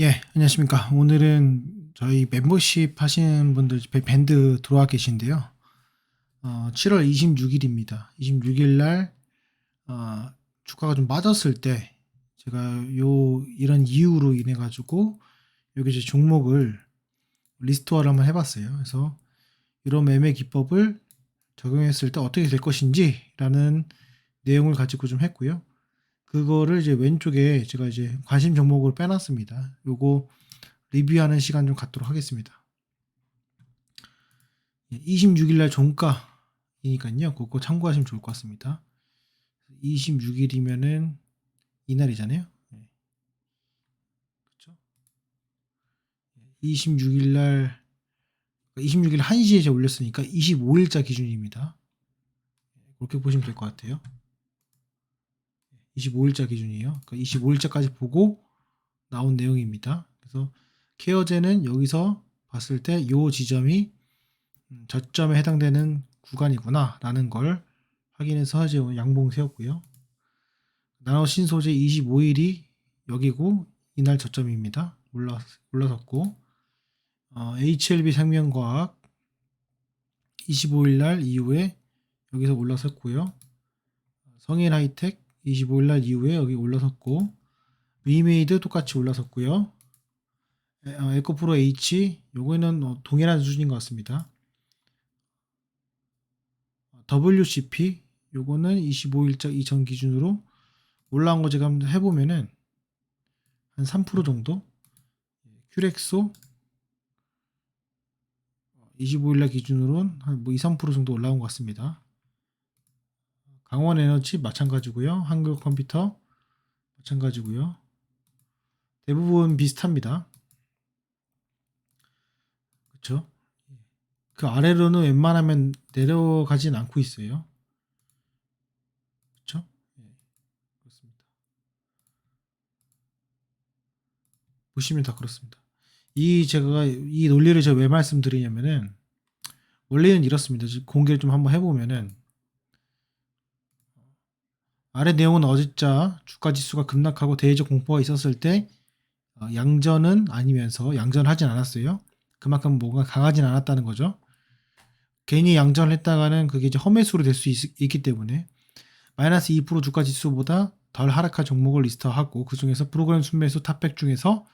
예, 안녕하십니까. 오늘은 저희 멤버십 하시는 분들 밴드 들어와 계신데요. 어, 7월 26일입니다. 26일 날, 어, 주가가 좀 빠졌을 때, 제가 요, 이런 이유로 인해가지고, 여기 이제 종목을 리스트화를 한번 해봤어요. 그래서, 이런 매매 기법을 적용했을 때 어떻게 될 것인지, 라는 내용을 가지고 좀 했고요. 그거를 이제 왼쪽에 제가 이제 관심 종목으로 빼놨습니다. 요거 리뷰하는 시간 좀 갖도록 하겠습니다. 26일 날 종가이니까요. 그거 참고하시면 좋을 것 같습니다. 26일이면은 이날이잖아요. 그렇죠? 26일 날 26일 1시에 제가 올렸으니까 25일자 기준입니다. 그렇게 보시면 될 것 같아요. 25일자 기준이에요. 그러니까 25일자까지 보고 나온 내용입니다. 그래서 케어제는 여기서 봤을 때 이 지점이 음, 저점에 해당되는 구간이구나라는 걸 확인해서 이제 양봉 세웠고요. 나노 신소재 25일이 여기고 이날 저점입니다. 올라 올라섰고 어, HLB 생명과학 25일 날 이후에 여기서 올라섰고요. 성일 하이텍 25일 날 이후에 여기 올라섰고 위메이드 똑같이 올라섰고요. 에- 어, 에코프로 H 요거는 어, 동일한 수준인 것 같습니다. WCP 요거는 25일자 이전 기준으로 올라온 거 제가 한번 해보면은 한 3% 정도 큐렉소 25일날 기준으로는 한 뭐 2, 3% 정도 올라온 것 같습니다. 강원 에너지 마찬가지고요. 한글 컴퓨터 마찬가지고요. 대부분 비슷합니다. 그렇죠? 그 아래로는 웬만하면 내려가진 않고 있어요. 그렇죠? 예, 그렇습니다. 보시면 다 그렇습니다. 이 제가 이 논리를 제가 왜 말씀드리냐면은 원래는 이렇습니다. 공개를 좀 한번 해보면은 아래 내용은 어제자 주가 지수가 급락하고 대외적 공포가 있었을 때 어, 양전은 아니면서 양전하진 않았어요. 그만큼 뭔가 강하진 않았다는 거죠. 괜히 양전을 했다가는 그게 이제 험해수로 될 수 있기 때문에 마이너스 2% 주가 지수보다 덜 하락한 종목을 리스트하고 그 중에서 프로그램 순매수 탑백 중에서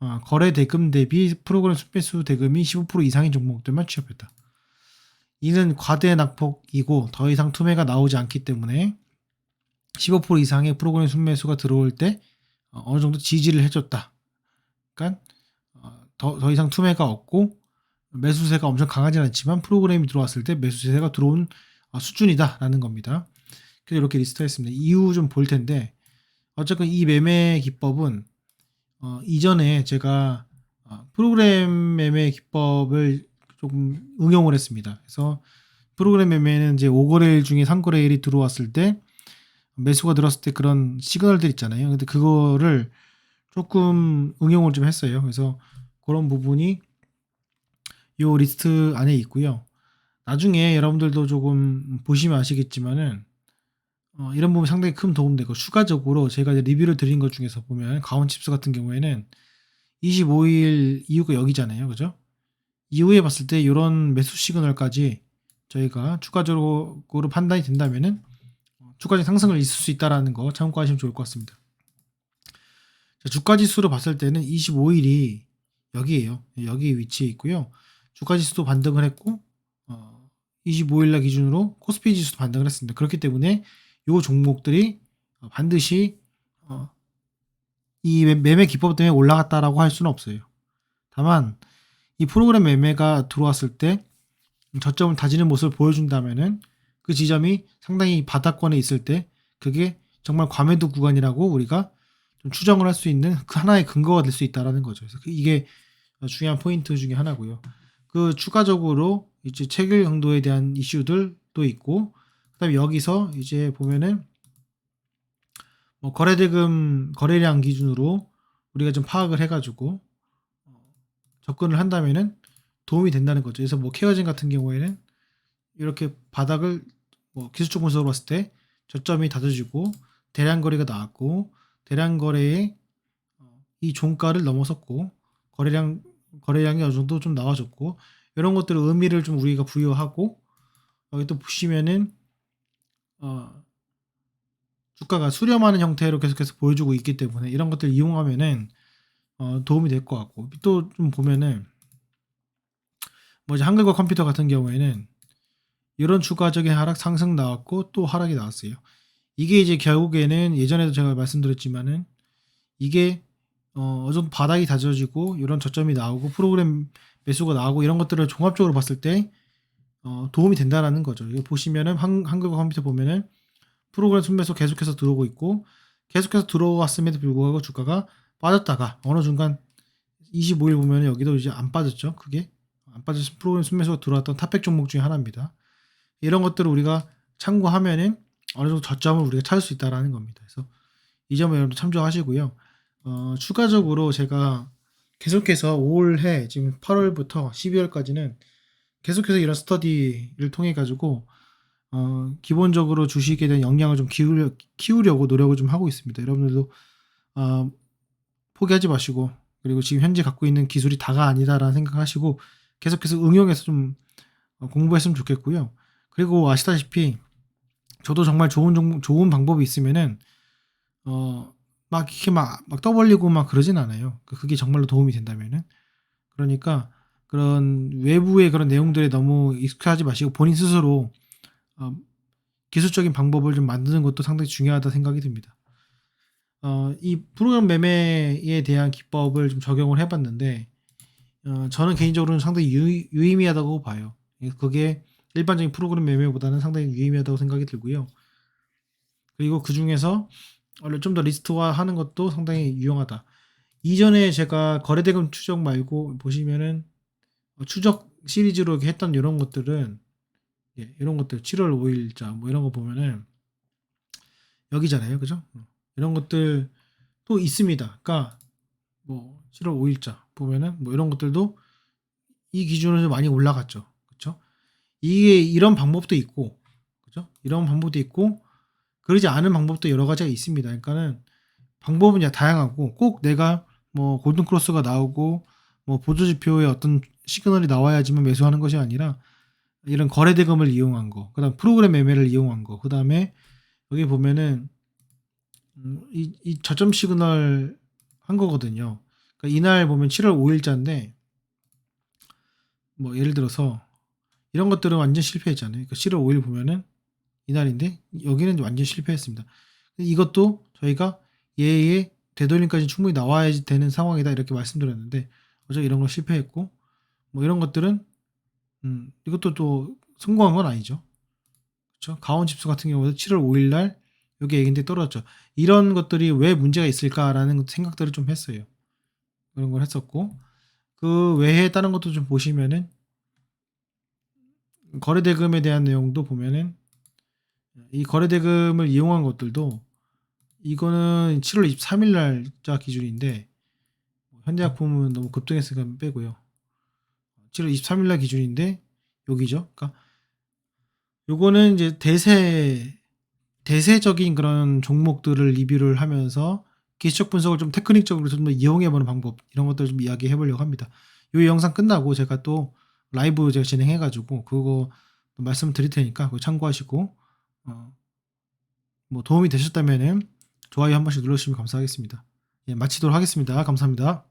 어, 거래 대금 대비 프로그램 순매수 대금이 15% 이상인 종목들만 취업했다. 이는 과대 낙폭이고 더 이상 투매가 나오지 않기 때문에 15% 이상의 프로그램 순매수가 들어올 때 어, 어느 정도 지지를 해줬다. 그러니까 어, 더, 더 이상 투매가 없고 매수세가 엄청 강하지 않지만 프로그램이 들어왔을 때 매수세가 들어온 어, 수준이다라는 겁니다. 그래서 이렇게 리스트했습니다. 이유 좀볼 텐데 어쨌건 이 매매 기법은 어, 이전에 제가 어, 프로그램 매매 기법을 조금 응용을 했습니다. 그래서 프로그램 매매는 이제 5거래일 중에 3거래일이 들어왔을 때 매수가 들었을 때 그런 시그널들 있잖아요. 근데 그거를 조금 응용을 좀 했어요. 그래서 그런 부분이 요 리스트 안에 있고요. 나중에 여러분들도 조금 보시면 아시겠지만은 어, 이런 부분 상당히 큰 도움 되고 추가적으로 제가 이제 리뷰를 드린 것 중에서 보면 가온칩스 같은 경우에는 25일 이후가 여기잖아요. 그죠? 이후에 봤을 때 이런 매수 시그널까지 저희가 추가적으로 판단이 된다면은 주가지 상승을 있을 수 있다라는 거 참고하시면 좋을 것 같습니다. 자, 주가 지수로 봤을 때는 25일이 여기에요. 여기 위치에 있고요. 주가 지수도 반등을 했고 어, 25일 날 기준으로 코스피 지수도 반등을 했습니다. 그렇기 때문에 이 종목들이 반드시 어, 이 매매 기법 때문에 올라갔다라고 할 수는 없어요. 다만 이 프로그램 매매가 들어왔을 때 저점을 다지는 모습을 보여준다면은 그 지점이 상당히 바닥권에 있을 때 그게 정말 과매도 구간이라고 우리가 좀 추정을 할 수 있는 그 하나의 근거가 될 수 있다라는 거죠. 그래서 그 이게 중요한 포인트 중에 하나고요. 그 추가적으로 이제 체결 강도에 대한 이슈들도 있고 그다음에 여기서 이제 보면은 뭐 거래대금 거래량 기준으로 우리가 좀 파악을 해가지고 접근을 한다면은 도움이 된다는 거죠. 그래서 뭐 케어진 같은 경우에는 이렇게 바닥을 뭐 기술적 분석으로 봤을 때 저점이 다져지고 대량 거래가 나왔고 대량 거래에 어, 이 종가를 넘어섰고 거래량 거래량이 어느 정도 좀 나와줬고 이런 것들을 의미를 좀 우리가 부여하고 여기 또 보시면은 어, 주가가 수렴하는 형태로 계속해서 보여주고 있기 때문에 이런 것들 이용하면은 어, 도움이 될 것 같고 또 좀 보면은 뭐 이제 한글과 컴퓨터 같은 경우에는 이런 추가적인 하락 상승 나왔고 또 하락이 나왔어요. 이게 이제 결국에는 예전에도 제가 말씀드렸지만은 이게 어, 정도 바닥이 다져지고 이런 저점이 나오고 프로그램 매수가 나오고 이런 것들을 종합적으로 봤을 때 어, 도움이 된다라는 거죠. 이거 보시면은 한, 한글과 컴퓨터 보면은 프로그램 순매수 계속해서 들어오고 있고 계속해서 들어왔음에도 불구하고 주가가 빠졌다가 어느 순간 25일 보면 여기도 이제 안 빠졌죠. 그게 안 빠져서 프로그램 순매수가 들어왔던 탑백 종목 중에 하나입니다. 이런 것들을 우리가 참고하면은 어느 정도 저점을 우리가 찾을 수 있다라는 겁니다. 그래서 이 점을 여러분 참조하시고요. 어, 추가적으로 제가 계속해서 올해 지금 8월부터 12월까지는 계속해서 이런 스터디를 통해 가지고 어, 기본적으로 주식에 대한 역량을 좀 키우려, 키우려고 노력을 좀 하고 있습니다. 여러분들도 어, 포기하지 마시고 그리고 지금 현재 갖고 있는 기술이 다가 아니다라는 생각하시고 계속해서 응용해서 좀 어, 공부했으면 좋겠고요. 그리고 아시다시피 저도 정말 좋은 종, 좋은 방법이 있으면은 어, 막 이렇게 막, 막 떠벌리고 막 그러진 않아요. 그- 그게 정말로 도움이 된다면은. 그러니까 그런 외부의 그런 내용들에 너무 익숙하지 마시고 본인 스스로 어, 기술적인 방법을 좀 만드는 것도 상당히 중요하다 생각이 듭니다. 어, 이 프로그램 매매에 대한 기법을 좀 적용을 해봤는데 어, 저는 개인적으로는 상당히 유, 유의미하다고 봐요. 예, 그게 일반적인 프로그램 매매보다는 상당히 유의미하다고 생각이 들고요. 그리고 그 중에서 원래 좀 더 리스트화 하는 것도 상당히 유용하다. 이전에 제가 거래대금 추적 말고 보시면은 어, 추적 시리즈로 이렇게 했던 이런 것들은 예, 이런 것들 7월 5일자 뭐 이런 거 보면은 여기잖아요, 그죠? 어, 이런 것들 또 있습니다. 그러니까 뭐 7월 5일자 보면은 뭐 이런 것들도 이 기준으로 많이 올라갔죠? 이게 이런 방법도 있고, 그죠? 이런 방법도 있고 그러지 않은 방법도 여러 가지가 있습니다. 그러니까는 방법은 야 다양하고 꼭 내가 뭐 골든 크로스가 나오고 뭐 보조 지표에 어떤 시그널이 나와야지만 매수하는 것이 아니라 이런 거래 대금을 이용한 거, 그다음 프로그램 매매를 이용한 거, 그다음에 여기 보면은 음, 이, 이 저점 시그널 한 거거든요. 그러니까 이날 보면 7월 5일자인데 뭐 예를 들어서 이런 것들은 완전 실패했잖아요. 그러니까 7월 5일 보면은 이날인데 여기는 완전 실패했습니다. 이것도 저희가 예의 되돌림까지 충분히 나와야 되는 상황이다 이렇게 말씀드렸는데 어제 이런 거 실패했고 뭐 이런 것들은 음, 이것도 또 성공한 건 아니죠. 그렇죠? 가온 집수 같은 경우도 7월 5일 날 여기 얘기인데 떨어졌죠. 이런 것들이 왜 문제가 있을까라는 생각들을 좀 했어요. 그런 걸 했었고 그 외에 다른 것도 좀 보시면은 거래 대금에 대한 내용도 보면은 이 거래 대금을 이용한 것들도 이거는 7월 23일 날짜 기준인데 현대약품은 너무 급등했으니까 빼고요. 7월 23일 날 기준인데 여기죠. 그러니까 요거는 이제 대세 대세적인 그런 종목들을 리뷰를 하면서 기술적 분석을 좀 테크닉적으로 좀 더 이용해 보는 방법 이런 것들을 좀 이야기해 보려고 합니다. 요 영상 끝나고 제가 또 라이브 제가 진행해 가지고 그거 말씀 드릴 테니까 그거 참고하시고 어, 뭐 도움이 되셨다면은 좋아요 한 번씩 눌러주시면 감사하겠습니다. 예, 마치도록 하겠습니다. 감사합니다.